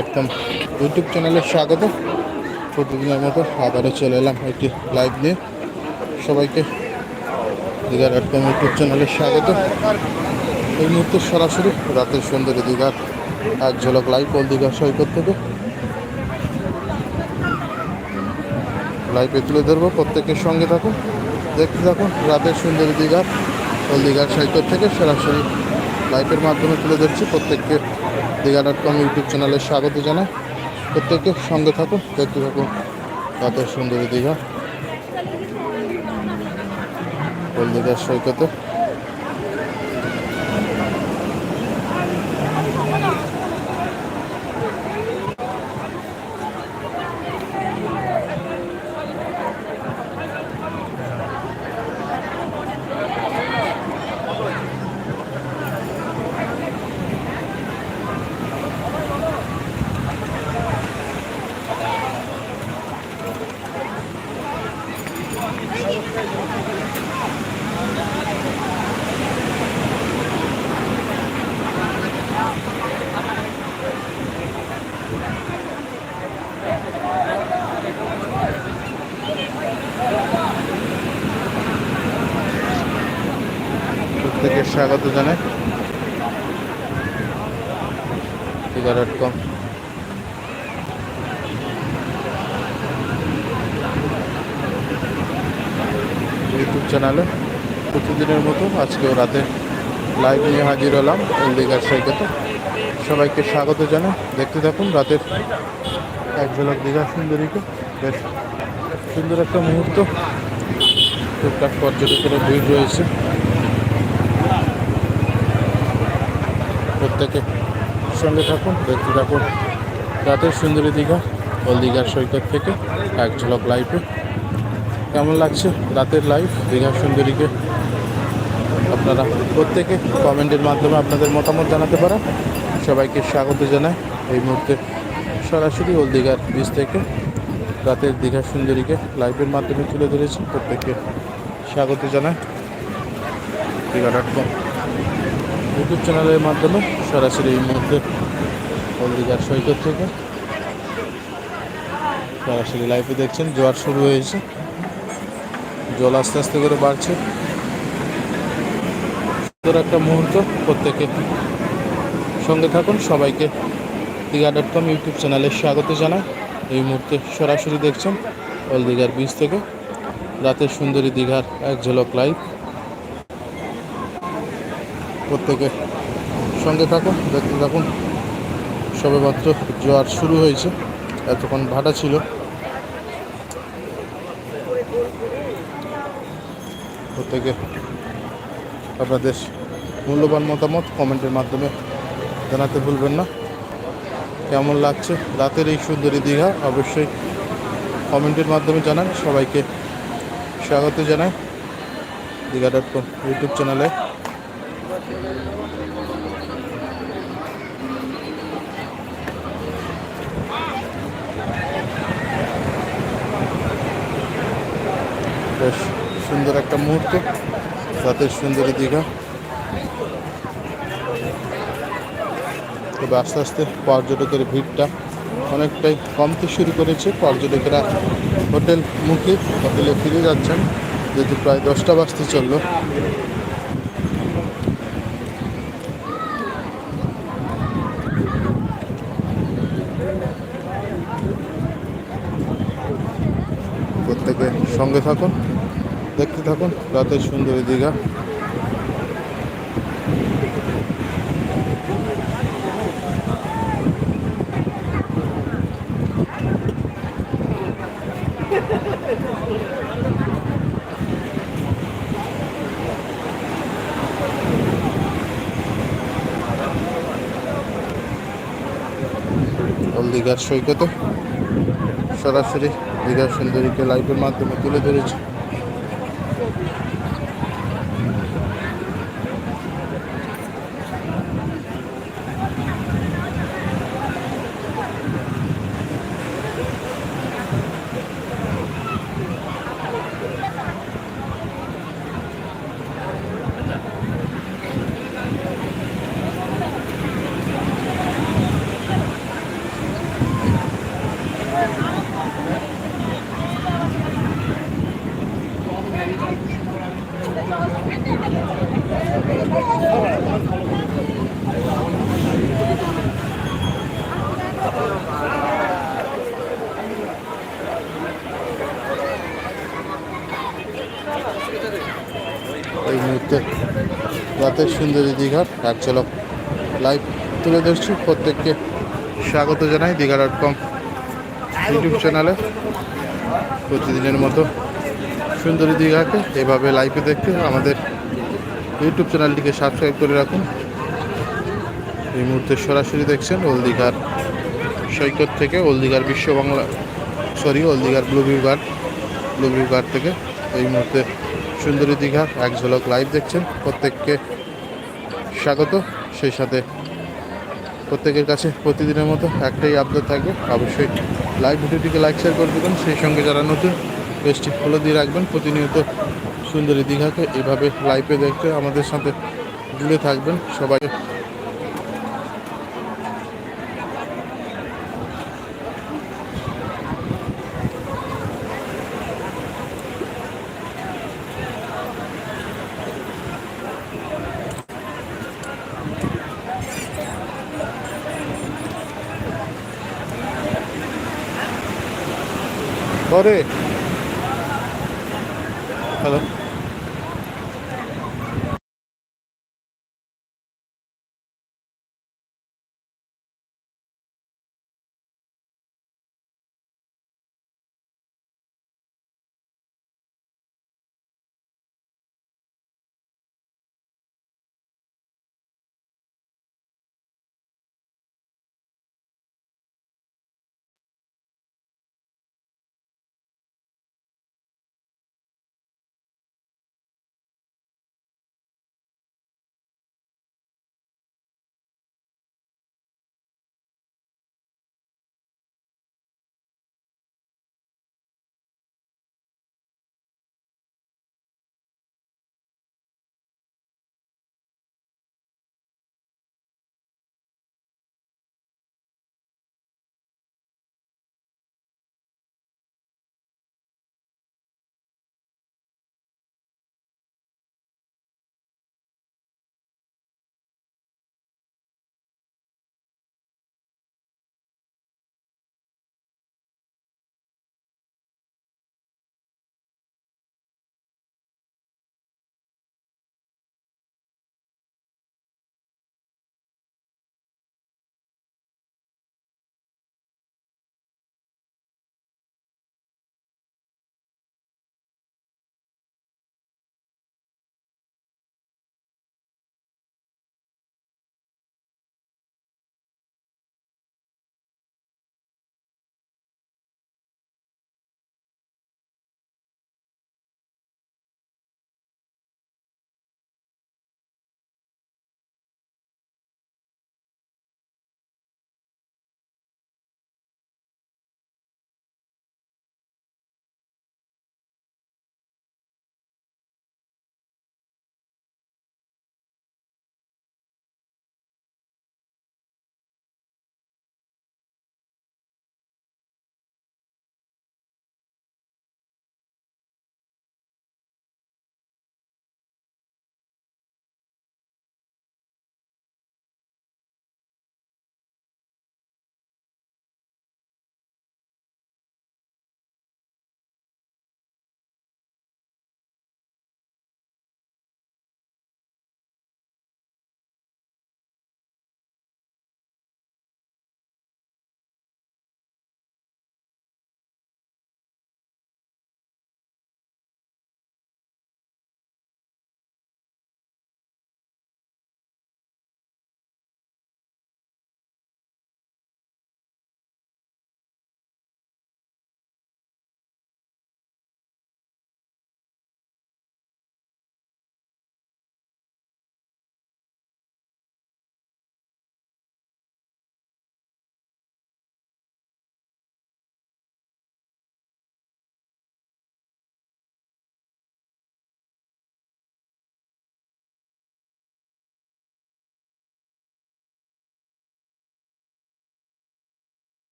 একদম ইউটিউব চ্যানেলে স্বাগত। প্রতিদিনের মতো আবারও চলে এলাম একটি লাইভ নিয়ে। সবাইকে দীঘা ডট কম ইউটিউব চ্যানেলে স্বাগত। এই মুহূর্তে সরাসরি রাতের সুন্দরী দীঘার এক ঝলক লাইভ ওল দীঘা সৈকত থেকে। লাইভে তুলে ধরবো, প্রত্যেকের সঙ্গে থাকুন, দেখতে থাকুন রাতের সুন্দরী দীঘার ওল দীঘার সৈকত থেকে সরাসরি লাইভের মাধ্যমে তুলে ধরছি প্রত্যেককে। দীঘা ডট কম ইউটিউব চ্যানেলে স্বাগত জানাই। প্রত্যেককে সঙ্গে থাকুন, দেখতে থাকুন এত সুন্দরী দীঘা। দীঘার সৈকতে প্রত্যেকে স্বাগত জানাই। কম ইউটিউব চ্যানেলে প্রতিদিনের মতো আজকেও রাতে লাইভ নিয়ে হাজির হলাম ওল দীঘার সৈকতে। সবাইকে স্বাগত জানাই। দেখতে থাকুন রাতের এক ঝলক দীঘা সুন্দরীকে। বেশ সুন্দর একটা মুহূর্ত। টুকটাক পর্যটকের ভিড় রয়েছে। প্রত্যেকে সঙ্গে থাকুন, দেখতে থাকুন রাতের সুন্দরী দীঘা ওল দীঘার সৈকত থেকে এক ঝলক লাইভে কেমন লাগছে রাতের লাইভ দীঘার সুন্দরীকে? আপনারা প্রত্যেকে কমেন্টের মাধ্যমে আপনাদের মতামত জানাতে পারেন। সবাইকে স্বাগত জানাই। এই মুহূর্তে সরাসরি ওল দীঘার বীজ থেকে রাতের দীঘা সুন্দরীকে লাইভের মাধ্যমে তুলে ধরেছি। প্রত্যেককে স্বাগত জানাই। দীঘা ডট কম ইউটিউব চ্যানেলের মাধ্যমে সরাসরি এই মুহূর্তে হলদিঘাট সৈকত থেকে সরাসরি লাইভে দেখছেন, জোয়ার শুরু হয়েছে। জল আস্তে আস্তে করে বাড়ছে। সুন্দর একটা মুহূর্ত প্রত্যেকে। সঙ্গে থাকুন, সবাইকে দীঘা ডট কম ইউটিউব চ্যানেলে স্বাগত জানাই। এই মুহূর্তে সরাসরি দেখছেন হলদিঘার বীজ থেকে রাতের সুন্দরী দীঘার এক ঝলক লাইভ প্রত্যেকে সঙ্গে থাকুন, দেখতে থাকুন। সবেমাত্র জোয়ার শুরু হয়েছে, এতক্ষণ ভাটা ছিল। প্রত্যেকে আপনাদের মূল্যবান মতামত কমেন্টের মাধ্যমে জানাতে ভুলবেন না। কেমন লাগছে রাতের এই সুন্দরী দীঘা? অবশ্যই কমেন্টের মাধ্যমে জানান। সবাইকে স্বাগত জানাই দীঘা ডট কম ইউটিউব চ্যানেলে। বেশ সুন্দর একটা মুহূর্ত, রাতের সুন্দরী দীঘা। তবে আস্তে আস্তে পর্যটকের ভিড়টা অনেকটাই কমতে শুরু করেছে। পর্যটকেরা হোটেল মুখে হোটেলে ফিরে যাচ্ছেন, যেহেতু প্রায় দশটা বাজতে চলল প্রত্যেকে সঙ্গে থাকুন দেখতে থাকুন রাতের সুন্দরী দীঘা। দীঘার সৈকতে সরাসরি দীঘার সুন্দরীকে লাইভের মাধ্যমে তুলে ধরেছি। রাতের সুন্দরী দীঘার এক ঝলক লাইভ তুলে ধরছি। প্রত্যেককে স্বাগত জানাই দীঘা ডট কম ইউটিউব চ্যানেলে প্রতিদিনের মতো সুন্দরী দীঘাকে এভাবে লাইভে দেখতে আমাদের ইউটিউব চ্যানেলটিকে সাবস্ক্রাইব করে রাখুন। এই মুহূর্তে সরাসরি দেখছেন ওল দীঘার সৈকত থেকে ওল দীঘার বিশ্ব বাংলা সরি ওল দীঘার blue view guard blue view guard থেকে এই মুহূর্তে সুন্দরী দীঘার এক ঝলক লাইভ দেখছেন। প্রত্যেককে স্বাগত। সেই সাথে প্রত্যেকের কাছে প্রতিদিনের মতো একটাই আপডেট থাকবে। অবশ্যই লাইভ ভিডিওটিকে লাইক শেয়ার করে দেবেন। সেই সঙ্গে যারা নতুন বেশটি ফলো দিয়ে রাখবেন। প্রতিনিয়ত সুন্দরী দীঘাকে এভাবে লাইভে দেখতে আমাদের সাথে জুড়ে থাকবেন। সবাই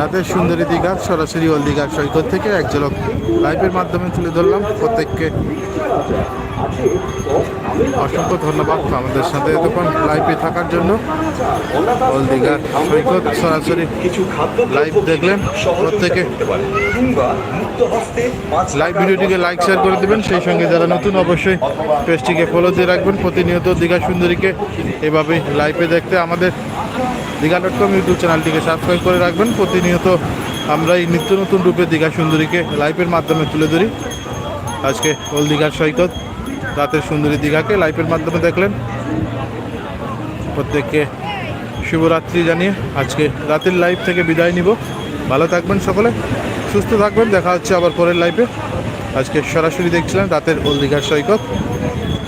রাতের সুন্দরী দীঘা সরাসরি ওল দীঘার সৈকত থেকে এক ঝলক লাইভের মাধ্যমে তুলে ধরলাম। প্রত্যেককে অসংখ্য ধন্যবাদ আমাদের সাথে এতক্ষণ লাইভে থাকার জন্য। ওল দীঘার সৈকত সরাসরি কিছু লাইভ দেখলেন। প্রত্যেকে লাইভ ভিডিওটিকে লাইক শেয়ার করে দেবেন। সেই সঙ্গে যারা নতুন, অবশ্যই পেজটিকে ফলো দিয়ে রাখবেন। প্রতিনিয়ত দীঘা সুন্দরীকে এভাবে লাইভে দেখতে আমাদের দীঘা ডট কম ইউটিউব চ্যানেলটিকে সাবস্ক্রাইব করে রাখবেন। প্রতিনিয়ত আমরা এই নিত্য নতুন রূপে দীঘা সুন্দরীকে লাইভের মাধ্যমে তুলে ধরি। আজকে ওল দীঘার সৈকত। রাতের সুন্দরী দীঘাকে লাইভের মাধ্যমে দেখলেন। প্রত্যেককে শুভরাত্রি জানিয়ে আজকে রাতের লাইভ থেকে বিদায় নিব। ভালো থাকবেন সকলে, সুস্থ থাকবেন। দেখা হচ্ছে আবার পরের লাইভে আজকে সরাসরি দেখছিলেন রাতের ওল দীঘার সৈকত।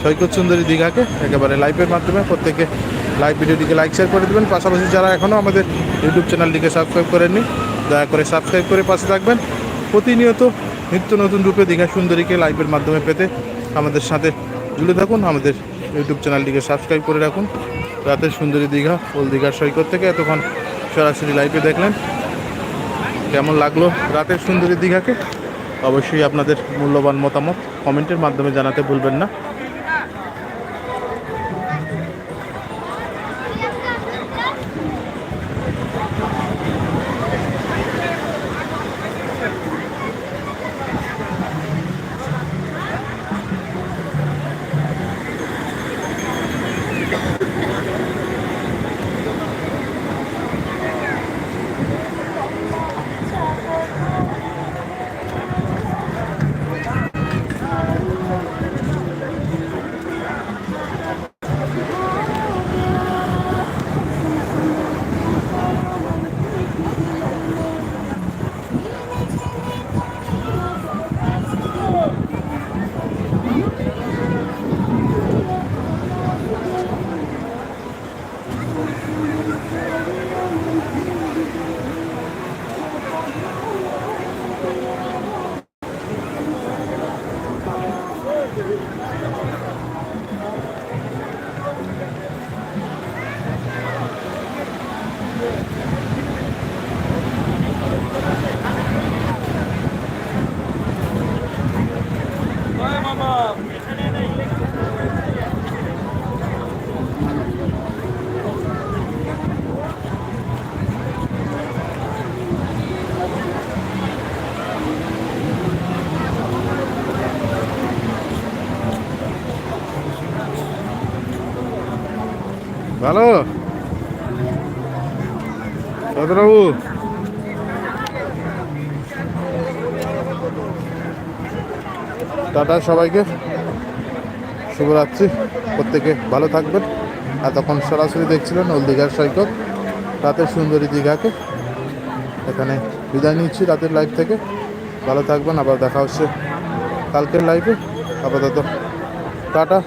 সৈকত সুন্দরী দীঘাকে একেবারে লাইভের মাধ্যমে প্রত্যেকে লাইভ ভিডিওটিকে লাইক শেয়ার করে দেবেন। পাশাপাশি যারা এখনও আমাদের ইউটিউব চ্যানেলটিকে সাবস্ক্রাইব করেননি, দয়া করে সাবস্ক্রাইব করে পাশে থাকবেন। প্রতিনিয়ত নিত্য নতুন রূপে দীঘা সুন্দরীকে লাইভের মাধ্যমে পেতে আমাদের সাথে জুড়ে থাকুন। আমাদের ইউটিউব চ্যানেলটিকে সাবস্ক্রাইব করে রাখুন। রাতের সুন্দরী দীঘা ওল দীঘার সৈকত থেকে এতক্ষণ সরাসরি লাইভে দেখলেন। কেমন লাগল রাতের সুন্দরী দীঘাকে? অবশ্যই আপনাদের মূল্যবান মতামত কমেন্টের মাধ্যমে জানাতে ভুলবেন না। ভালো সদরবাবু টাটা সবাইকে। শুভরাত্রি। প্রত্যেকে ভালো থাকবেন। আর তখন সরাসরি দেখছিলেন ওল দীঘার সৈকত। রাতের সুন্দরী দীঘাকে। এখানে বিদায় নিচ্ছি রাতের লাইভ থেকে। ভালো থাকবেন, আবার দেখা হচ্ছে কালকের লাইভে আপাতত টাটা।